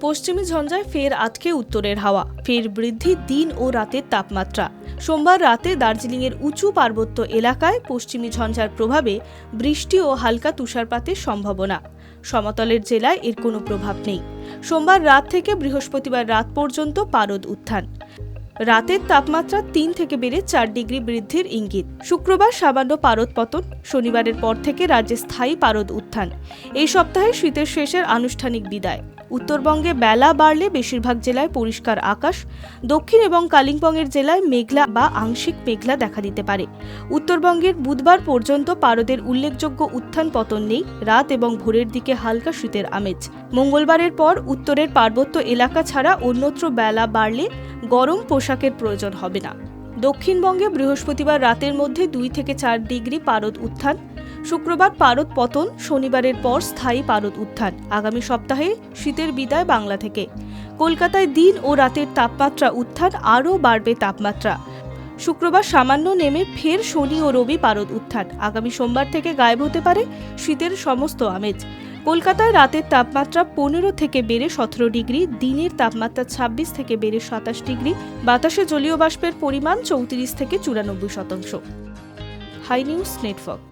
পশ্চিমী ঝঞ্ঝায় ফের আটকে উত্তরের হাওয়া। ফের বৃদ্ধি দিন ও রাতের তাপমাত্রা। সোমবার রাতে দার্জিলিংয়ের উঁচু পার্বত্য এলাকায় পশ্চিমী ঝঞ্ঝার প্রভাবে বৃষ্টি ও হালকা তুষারপাতের সম্ভাবনা। সমতলের জেলায় এর কোনো প্রভাব নেই। সোমবার রাত থেকে বৃহস্পতিবার রাত পর্যন্ত পারদ উত্থান। রাতের তাপমাত্রা তিন থেকে বেড়ে চার ডিগ্রি বৃদ্ধির ইঙ্গিত। শুক্রবার সামান্য পারদ পতন, শনিবারের পর থেকে রাজ্যে স্থায়ী পারদ উত্থান। এই সপ্তাহে শীতের শেষের আনুষ্ঠানিক বিদায়। উত্তরবঙ্গে বেলা বাড়লে বেশিরভাগ জেলায় পরিষ্কার আকাশ, দক্ষিণ এবং কালিম্পংয়ের জেলায় মেঘলা বা আংশিক মেঘলা দেখা দিতে পারে। উত্তরবঙ্গের বুধবার পর্যন্ত পারদের উল্লেখযোগ্য উত্থান পতন নেই, রাত এবং ভোরের দিকে হালকা শীতের আমেজ। মঙ্গলবারের পর উত্তরের পার্বত্য এলাকা ছাড়া অন্যত্র বেলা বাড়লে গরম পোশাকের প্রয়োজন হবে না। দক্ষিণবঙ্গে বৃহস্পতিবার রাতের মধ্যে দুই থেকে চার ডিগ্রি পারদ উত্থান শুক্রবার পারদ পতন, শনিবারের পর স্থায়ী পারদ উত্থান। আগামী সপ্তাহে শীতের বিদায় বাংলা থেকে। কলকাতায় দিন ও রাতের তাপমাত্রা উত্থান, আরও বাড়বে তাপমাত্রা। শুক্রবার সামান্য নেমে ফের শনি ও রবি পারদ উত্থান। আগামী সোমবার থেকে গায়েব হতে পারে শীতের সমস্ত আমেজ। কলকাতায় রাতের তাপমাত্রা পনেরো থেকে বেড়ে সতেরো ডিগ্রি, দিনের তাপমাত্রা ছাব্বিশ থেকে বেড়ে সাতাশ ডিগ্রি, বাতাসে জলীয় বাষ্পের পরিমাণ চৌত্রিশ থেকে চুরানব্বই শতাংশ। Hi news network.